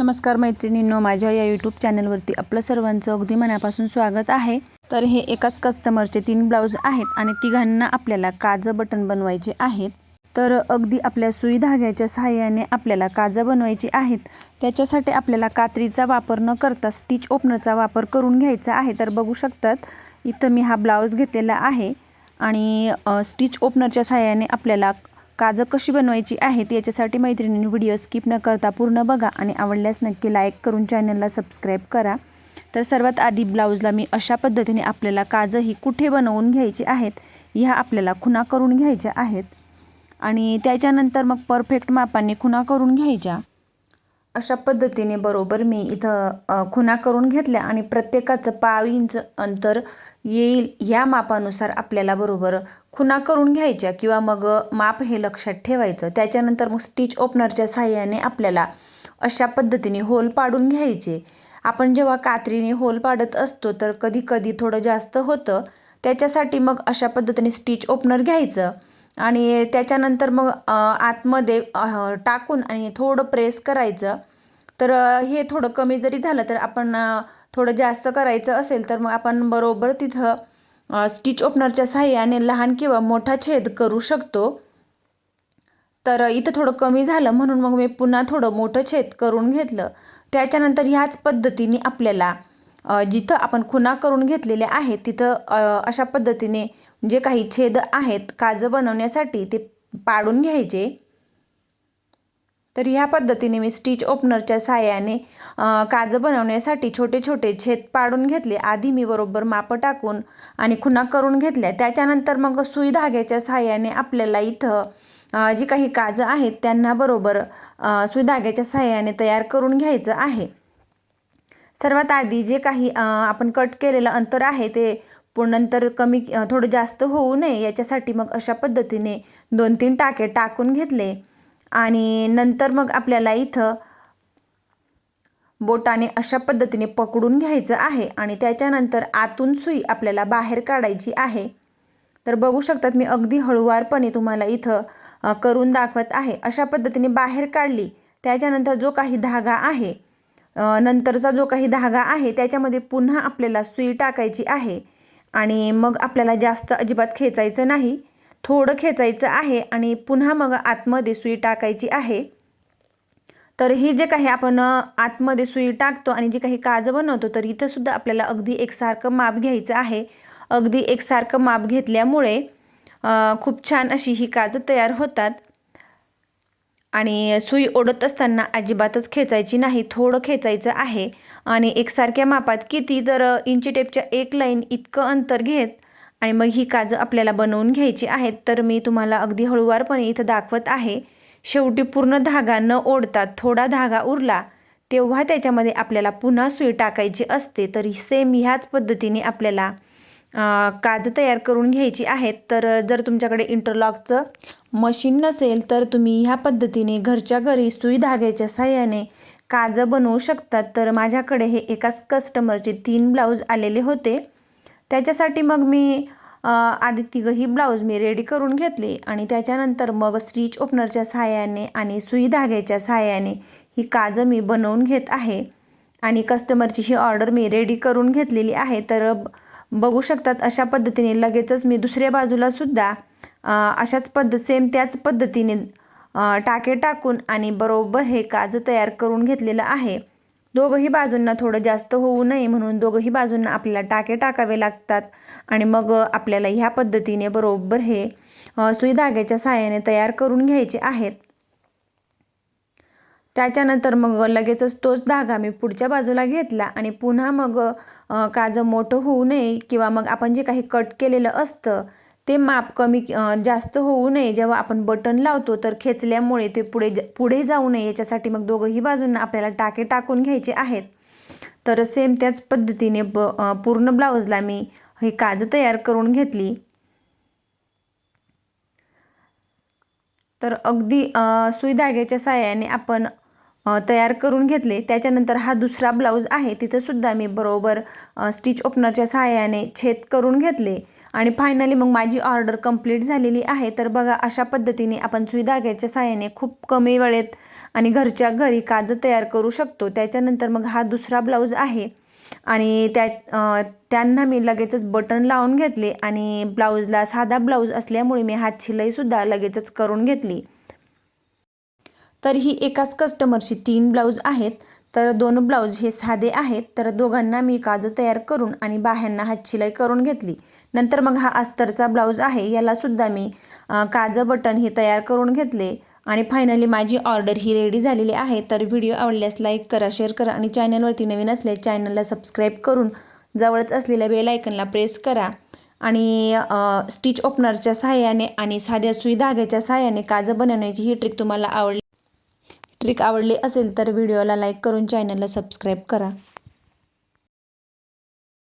नमस्कार मैत्रिणींनो माझ्या या यूट्यूब चॅनलवरती आपलं सर्वांचं अगदी मनापासून स्वागत आहे. तर हे एकाच कस्टमरचे तीन ब्लाऊज आहेत आणि तिघांना आपल्याला काजं बटन बनवायचे आहेत. तर अगदी आपल्या सुई धाग्याच्या सहाय्याने आपल्याला काजं बनवायची आहेत. त्याच्यासाठी आपल्याला कात्रीचा वापर न करता स्टिच ओपनरचा वापर करून घ्यायचा आहे. तर बघू शकतात इथं मी हा ब्लाऊज घेतलेला आहे. आणि स्टिच ओपनरच्या सहाय्याने आपल्याला काजं कशी बनवायची आहेत याच्यासाठी मैत्रिणींनी व्हिडिओ स्किप न करता पूर्ण बघा आणि आवडल्यास नक्की लाईक करून चॅनलला सबस्क्राईब करा. तर सर्वात आधी ब्लाऊजला मी अशा पद्धतीने आपल्याला काजं ही कुठे बनवून घ्यायची आहेत ह्या आपल्याला खुणा करून घ्यायच्या आहेत. आणि त्याच्यानंतर मग परफेक्ट मापाने खुणा करून घ्यायच्या. अशा पद्धतीने बरोबर मी इथं खुणा करून घेतल्या आणि प्रत्येकाचं पाव इंच अंतर येईल या मापानुसार आपल्याला बरोबर खुणा करून घ्यायच्या किंवा मग माप हे लक्षात ठेवायचं. त्याच्यानंतर मग स्टिच ओपनरच्या साह्याने आपल्याला अशा पद्धतीने होल पाडून घ्यायचे. आपण जेव्हा कात्रीने होल पाडत असतो तर कधी कधी थोडं जास्त होतं. त्याच्यासाठी मग अशा पद्धतीने स्टिच ओपनर घ्यायचं. आणि त्याच्यानंतर मग आतमध्ये टाकून आणि थोडं प्रेस करायचं. तर हे थोडं कमी जरी झालं तर आपण थोडं जास्त करायचं असेल तर मग आपण बरोबर तिथं स्टिच ओपनरच्या साह्याने लहान किंवा मोठा छेद करू शकतो. तर इथं थोडं कमी झालं म्हणून मग मी पुन्हा थोडं मोठं छेद करून घेतलं. त्याच्यानंतर ह्याच पद्धतीने आपल्याला जिथं आपण खुणा करून घेतलेल्या आहेत तिथं अशा पद्धतीने जे काही छेद आहेत काजं बनवण्यासाठी ते पाडून घ्यायचे. तर ह्या पद्धतीने मी स्टिच ओपनरच्या साह्याने काजं बनवण्यासाठी छोटे छोटे छेद पाडून घेतले. आधी मी बरोबर मापं टाकून आणि खुणा करून घेतल्या. त्याच्यानंतर मग सुई धाग्याच्या साह्याने आपल्याला इथं जी काही काजं आहेत त्यांना बरोबर सुई धाग्याच्या साह्याने तयार करून घ्यायचं आहे. सर्वात आधी जे काही आपण कट केलेलं अंतर आहे ते पुढं नंतर कमी थोडं जास्त होऊ नये. याच्यासाठी मग अशा पद्धतीने दोन तीन टाके टाकून घेतले. आणि नंतर मग आपल्याला इथं बोटाने अशा पद्धतीने पकडून घ्यायचं आहे आणि त्याच्यानंतर आतून सुई आपल्याला बाहेर काढायची आहे. तर बघू शकतात मी अगदी हळूवारपणे तुम्हाला इथं करून दाखवत आहे. अशा पद्धतीने बाहेर काढली त्याच्यानंतर जो काही धागा आहे नंतरचा जो काही धागा आहे त्याच्यामध्ये पुन्हा आपल्याला सुई टाकायची आहे. आणि मग आपल्याला जास्त अजिबात खेचायचं नाही. थोडं खेचायचं आहे आणि पुन्हा मग आतमध्ये सुई टाकायची आहे. तर ही जे काही आपण आतमध्ये सुई टाकतो आणि जे काही काजं बनवतो तर इथंसुद्धा आपल्याला अगदी एकसारखं माप घ्यायचं आहे. अगदी एकसारखं माप घेतल्यामुळे खूप छान अशी ही काजं तयार होतात. आणि सुई ओढत असताना अजिबातच खेचायची नाही थोडं खेचायचं आहे. आणि एकसारख्या मापात किती तर इंची टेपच्या एक लाईन इतकं अंतर घेत आणि मग ही काजं आपल्याला बनवून घ्यायची आहेत तर मी तुम्हाला अगदी हळूवारपणे इथं दाखवत आहे. शेवटी पूर्ण धागा न ओढता थोडा धागा उरला तेव्हा त्याच्यामध्ये आपल्याला पुन्हा सुई टाकायची असते. तरी सेम ह्याच पद्धतीने आपल्याला काज काजं तयार करून घ्यायची आहेत. तर जर तुमच्याकडे इंटरलॉकचं मशीन नसेल तर तुम्ही ह्या पद्धतीने घरच्या घरी सुई धाग्याच्या साह्याने काजं बनवू शकतात तर माझ्याकडे हे एकाच कस्टमरचे तीन ब्लाऊज आलेले होते. त्याच्यासाठी मग मी आधी तिघंही ब्लाऊज मी रेडी करून घेतली आणि त्याच्यानंतर मग स्टिच ओपनरच्या सहाय्याने आणि सुई धाग्याच्या सहाय्याने ही काजं मी बनवून घेत आहे. आणि कस्टमरची ही ऑर्डर मी रेडी करून घेतलेली आहे तर ब- बघू शकतात अशा पद्धतीने लगेचच मी दुसऱ्या बाजूला सुद्धा अशाच पद्धत सेम त्याच पद्धतीने टाके टाकून आणि बरोबर हे काजं तयार करून घेतलेलं आहे. दोघंही बाजूंना थोडं जास्त होऊ नये म्हणून दोघंही बाजूंना आपल्याला टाके टाकावे लागतात. आणि मग आपल्याला ह्या पद्धतीने बरोबर हे सुई धाग्याच्या सहाय्याने तयार करून घ्यायचे आहेत. त्याच्यानंतर मग लगेचच तोच धागा मी पुढच्या बाजूला घेतला आणि पुन्हा मग काजं मोठं होऊ नये किंवा मग आपण जे काही कट केलेलं असतं ते माप कमी जास्त होऊ नये. जेव्हा आपण बटन लावतो तर खेचल्यामुळे ते पुढे पुढे जाऊ नये. याच्यासाठी मग दोघंही बाजूंना आपल्याला टाके टाकून घ्यायचे आहेत. तर सेम त्याच पद्धतीने ब पूर्ण ब्लाऊजला मी ही काजं तयार करून घेतली. तर अगदी सुई धाग्याच्या साह्याने आपण तयार करून घेतले. त्याच्यानंतर हा दुसरा ब्लाऊज आहे. तिथंसुद्धा मी बरोबर स्टिच ओपनरच्या साह्याने छेद करून घेतले. आणि फायनली मग माझी ऑर्डर कंप्लीट झालेली आहे. तर बघा अशा पद्धतीने आपण सुई धाग्याच्या साह्याने खूप कमी वेळेत आणि घरच्या घरी काजं तयार करू शकतो. त्याच्यानंतर मग हा दुसरा ब्लाऊज आहे. आणि त्या त्यांना मी लगेचच बटन लावून घेतले आणि ब्लाऊजला साधा ब्लाऊज असल्यामुळे मी हात शिलाईसुद्धा लगेचच करून घेतली. तर ही एकाच कस्टमरची तीन ब्लाऊज आहेत. तर दोन ब्लाऊज हे साधे आहेत. तर दोघांना मी काजं तयार करून आणि बाह्यांना हातशिलाई करून घेतली. नंतर मग हा अस्तरचा ब्लाऊज आहे यालासुद्धा मी काजं बटन हे तयार करून घेतले. आणि फायनली माझी ऑर्डर ही रेडी झालेली आहे. तर व्हिडिओ आवडल्यास लाईक करा शेअर करा आणि चॅनलवरती नवीन असल्यास चॅनलला सबस्क्राईब करून जवळच असलेल्या बेल आयकनला प्रेस करा. आणि स्टिच ओपनरच्या सहाय्याने आणि साध्या सुई धाग्याच्या सहाय्याने काजं बनवण्याची ही ट्रिक तुम्हाला आवडली ट्रिक आवडली असेल तर व्हिडिओला लाईक करून चॅनलला सबस्क्राईब करा.